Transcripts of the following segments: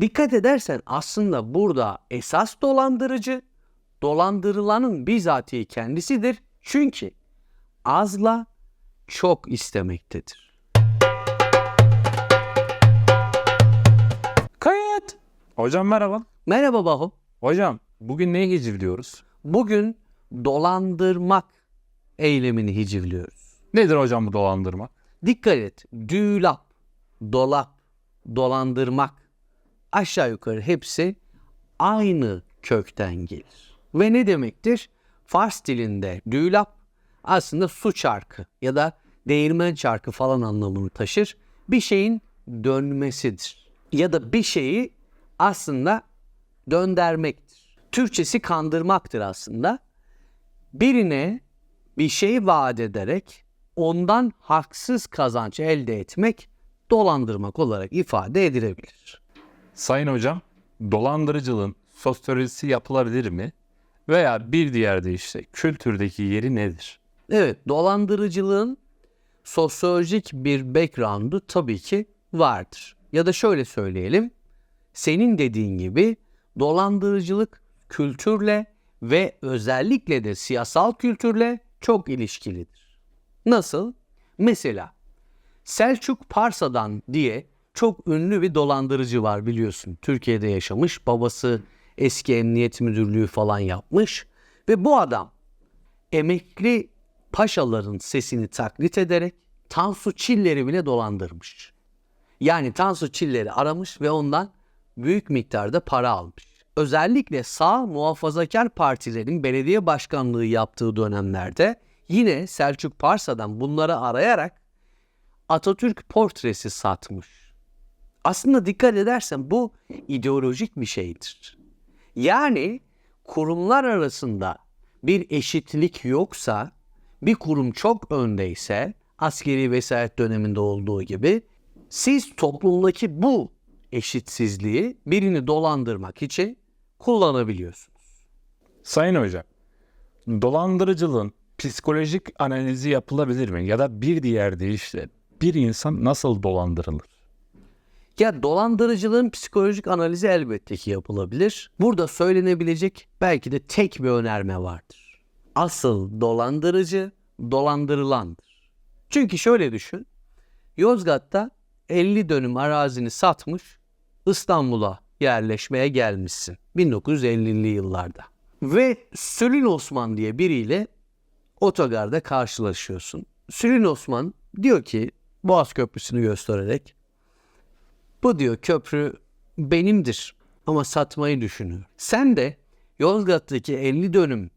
Dikkat edersen aslında burada esas dolandırıcı dolandırılanın bizatihi kendisidir. Çünkü azla çok istemektedir. Kayıt. Hocam merhaba. Merhaba Baho. Hocam bugün neyi hicivliyoruz? Bugün dolandırmak eylemini hicivliyoruz. Nedir hocam bu dolandırma? Dikkat et. Düğlap, dolap, dolandırmak aşağı yukarı hepsi aynı kökten gelir. Ve ne demektir? Fars dilinde düğlap aslında su çarkı ya da değirmen çarkı falan anlamını taşır. Bir şeyin dönmesidir. Ya da bir şeyi aslında döndürmektir. Türkçesi kandırmaktır aslında. Birine bir şey vaat ederek ondan haksız kazanç elde etmek dolandırmak olarak ifade edilebilir. Sayın hocam, dolandırıcılığın sosyolojisi yapılabilir mi? Veya bir diğer deyişle kültürdeki yeri nedir? Evet, dolandırıcılığın sosyolojik bir background'u tabii ki vardır. Ya da şöyle söyleyelim. Senin dediğin gibi dolandırıcılık kültürle ve özellikle de siyasal kültürle çok ilişkilidir. Nasıl? Mesela Selçuk Parsa'dan diye çok ünlü bir dolandırıcı var biliyorsun. Türkiye'de yaşamış. Babası eski emniyet müdürlüğü falan yapmış. Ve bu adam emekli paşaların sesini taklit ederek Tansu Çiller'i bile dolandırmış. Yani Tansu Çiller'i aramış ve ondan büyük miktarda para almış. Özellikle sağ muhafazakar partilerin belediye başkanlığı yaptığı dönemlerde yine Selçuk Parsa'dan bunları arayarak Atatürk portresi satmış. Aslında dikkat edersen bu ideolojik bir şeydir. Yani kurumlar arasında bir eşitlik yoksa, bir kurum çok öndeyse, askeri vesayet döneminde olduğu gibi, siz toplumdaki bu eşitsizliği birini dolandırmak için kullanabiliyorsunuz. Sayın hocam, dolandırıcılığın psikolojik analizi yapılabilir mi? Ya da bir diğer deyişle bir insan nasıl dolandırılır? Ya dolandırıcılığın psikolojik analizi elbette ki yapılabilir. Burada söylenebilecek belki de tek bir önerme vardır. Asıl dolandırıcı dolandırılandır. Çünkü şöyle düşün. Yozgat'ta 50 dönüm arazini satmış İstanbul'a yerleşmeye gelmişsin 1950'li yıllarda. Ve Sülün Osman diye biriyle otogarda karşılaşıyorsun. Sülün Osman diyor ki Boğaz Köprüsü'nü göstererek bu diyor köprü benimdir ama satmayı düşünüyor. Sen de Yozgat'taki 50 dönüm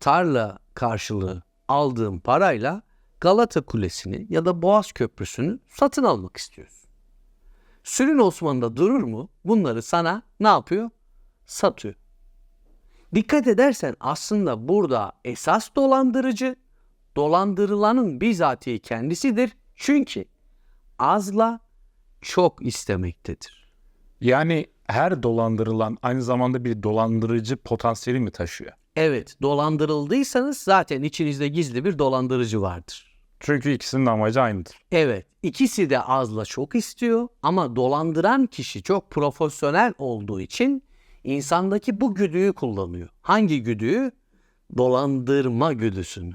tarla karşılığı aldığın parayla Galata Kulesi'ni ya da Boğaz Köprüsü'nü satın almak istiyorsun. Sülün Osman da durur mu? Bunları sana ne yapıyor? Satıyor. Dikkat edersen aslında burada esas dolandırıcı dolandırılanın bizatihi kendisidir. Çünkü azla çok istemektedir. Yani her dolandırılan aynı zamanda bir dolandırıcı potansiyeli mi taşıyor? Evet, dolandırıldıysanız zaten içinizde gizli bir dolandırıcı vardır. Çünkü ikisinin amacı aynıdır. Evet, ikisi de azla çok istiyor ama dolandıran kişi çok profesyonel olduğu için insandaki bu güdüyü kullanıyor. Hangi güdüyü? Dolandırma güdüsünü.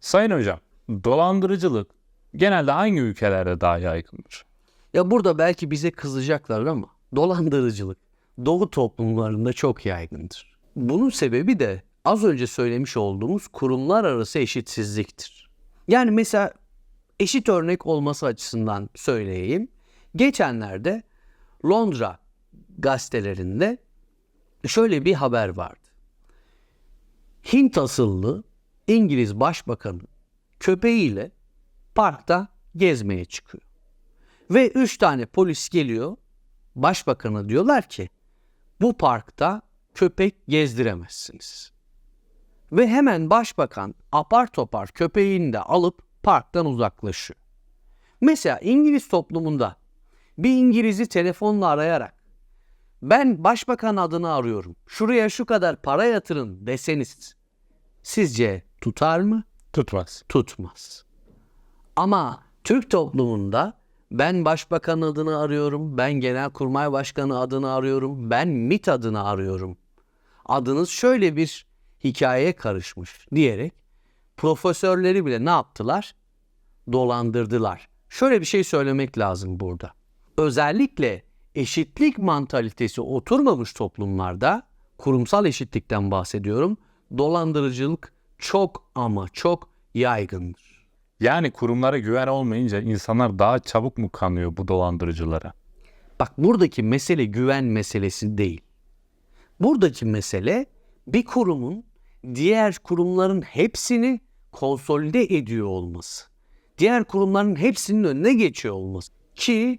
Sayın hocam, dolandırıcılık genelde hangi ülkelerde daha yaygındır? Ya burada belki bize kızacaklar ama dolandırıcılık doğu toplumlarında çok yaygındır. Bunun sebebi de az önce söylemiş olduğumuz kurumlar arası eşitsizliktir. Yani mesela eşit örnek olması açısından söyleyeyim. Geçenlerde Londra gazetelerinde şöyle bir haber vardı. Hint asıllı İngiliz başbakanı köpeğiyle parkta gezmeye çıkıyor. Ve üç tane polis geliyor. Başbakana diyorlar ki bu parkta köpek gezdiremezsiniz. Ve hemen başbakan apar topar köpeğini de alıp parktan uzaklaşıyor. Mesela İngiliz toplumunda bir İngiliz'i telefonla arayarak ben başbakan adını arıyorum. Şuraya şu kadar para yatırın deseniz sizce tutar mı? Tutmaz. Tutmaz. Ama Türk toplumunda Ben başbakan adını arıyorum, ben genelkurmay başkanı adını arıyorum, ben MIT adını arıyorum. Adınız şöyle bir hikayeye karışmış diyerek profesörleri bile ne yaptılar? Dolandırdılar. Şöyle bir şey söylemek lazım burada. Özellikle eşitlik mantalitesi oturmamış toplumlarda kurumsal eşitlikten bahsediyorum. Dolandırıcılık çok ama çok yaygındır. Yani kurumlara güven olmayınca insanlar daha çabuk mu kanıyor bu dolandırıcılara? Bak buradaki mesele güven meselesi değil. Buradaki mesele bir kurumun diğer kurumların hepsini konsolide ediyor olması. Diğer kurumların hepsinin önüne geçiyor olması. Ki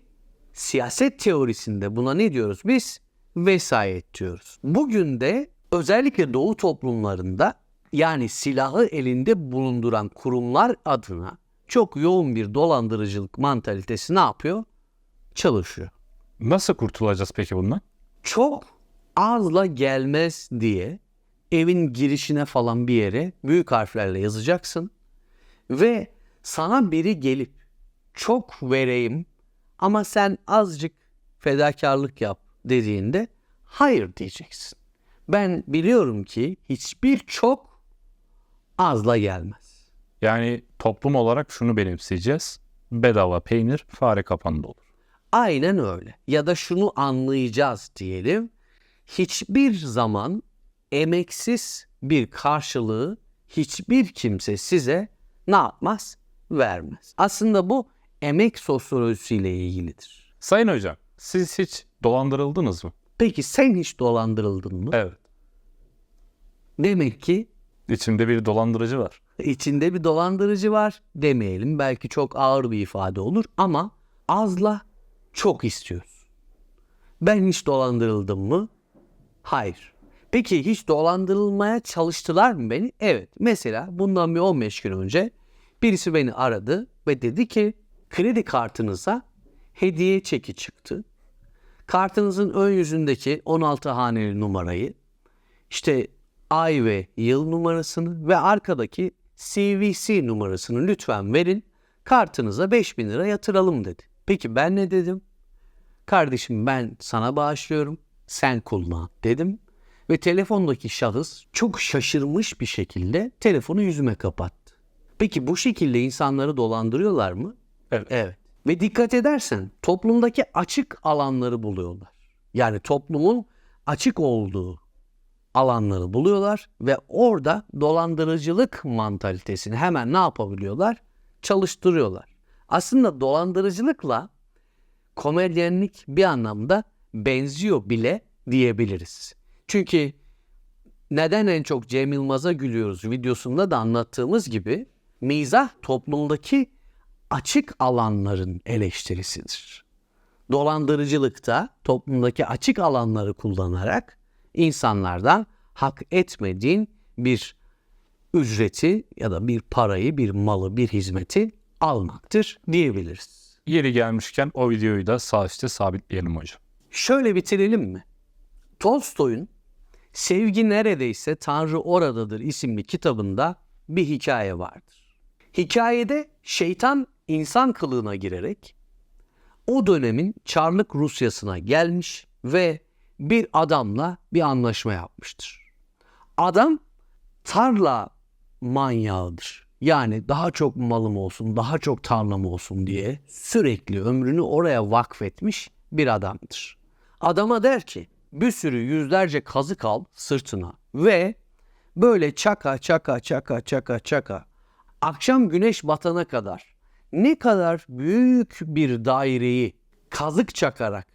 siyaset teorisinde buna ne diyoruz biz? Vesayet diyoruz. Bugün de özellikle doğu toplumlarında yani silahı elinde bulunduran kurumlar adına çok yoğun bir dolandırıcılık mantalitesi ne yapıyor? Çalışıyor Nasıl kurtulacağız peki bundan? çok azla gelmez diye evin girişine falan bir yere büyük harflerle yazacaksın ve sana biri gelip çok vereyim ama sen azıcık fedakarlık yap dediğinde hayır diyeceksin. Ben biliyorum ki hiçbir çok azla gelmez. Yani toplum olarak şunu benimseyeceğiz. Bedava peynir fare kapanında olur. Aynen öyle. Ya da şunu anlayacağız diyelim. Hiçbir zaman emeksiz bir karşılığı hiçbir kimse size ne yapmaz? Vermez. Aslında bu emek sosyolojisiyle ilgilidir. Sayın hocam siz hiç dolandırıldınız mı? Peki sen hiç dolandırıldın mı? Evet. Demek ki İçimde bir dolandırıcı var. içinde bir dolandırıcı var demeyelim. Belki çok ağır bir ifade olur ama azla çok istiyoruz. Ben hiç dolandırıldım mı? Hayır. Peki hiç dolandırılmaya çalıştılar mı beni? Evet. Mesela bundan bir 15 gün önce birisi beni aradı ve dedi ki kredi kartınıza hediye çeki çıktı. Kartınızın ön yüzündeki 16 haneli numarayı işte ay ve yıl numarasını ve arkadaki CVC numarasını lütfen verin. Kartınıza 5000 lira yatıralım dedi. Peki ben ne dedim? Kardeşim ben sana bağışlıyorum. Sen kullan dedim. Ve telefondaki şahıs çok şaşırmış bir şekilde telefonu yüzüme kapattı. Peki bu şekilde insanları dolandırıyorlar mı? Evet. Evet. Ve dikkat edersen toplumdaki açık alanları buluyorlar. Yani toplumun açık olduğu alanları buluyorlar ve orada dolandırıcılık mantalitesini hemen ne yapabiliyorlar? Çalıştırıyorlar. Aslında dolandırıcılıkla komedyenlik bir anlamda benziyor bile diyebiliriz. Çünkü neden en çok Cem Yılmaz'a gülüyoruz videosunda da anlattığımız gibi mizah toplumdaki açık alanların eleştirisidir. Dolandırıcılıkta toplumdaki açık alanları kullanarak insanlardan hak etmediğin bir ücreti ya da bir parayı, bir malı, bir hizmeti almaktır diyebiliriz. Yeri gelmişken o videoyu da sağ üstte sabitleyelim hocam. Şöyle bitirelim mi? Tolstoy'un Sevgi Neredeyse Tanrı Oradadır isimli kitabında bir hikaye vardır. Hikayede şeytan insan kılığına girerek o dönemin Çarlık Rusyasına gelmiş ve bir adamla bir anlaşma yapmıştır. Adam tarla manyağıdır. Yani daha çok malım olsun, daha çok tarlam olsun diye sürekli ömrünü oraya vakfetmiş bir adamdır. Adama der ki bir sürü yüzlerce kazık al sırtına ve böyle çaka çaka çaka çaka çaka akşam güneş batana kadar ne kadar büyük bir daireyi kazık çakarak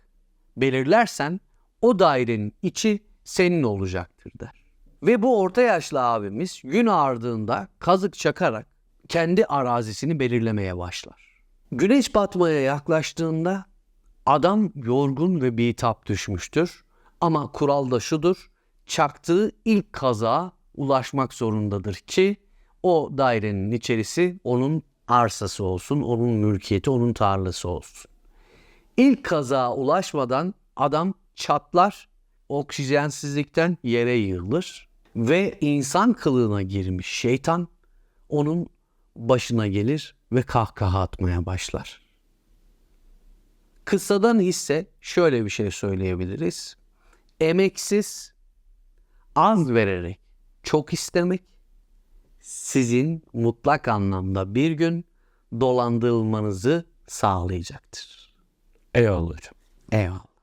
belirlersen o dairenin içi senin olacaktır der. Ve bu orta yaşlı abimiz gün ardında kazık çakarak kendi arazisini belirlemeye başlar. Güneş batmaya yaklaştığında adam yorgun ve bitap düşmüştür. Ama kural da şudur. Çaktığı ilk kazağa ulaşmak zorundadır ki o dairenin içerisi onun arsası olsun, onun mülkiyeti, onun tarlası olsun. İlk kazağa ulaşmadan adam çatlar, oksijensizlikten yere yığılır ve insan kılığına girmiş şeytan onun başına gelir ve kahkaha atmaya başlar. Kısadan hisse şöyle bir şey söyleyebiliriz. Emeksiz, az vererek çok istemek sizin mutlak anlamda bir gün dolandırılmanızı sağlayacaktır. Eyvallah hocam. Eyvallah.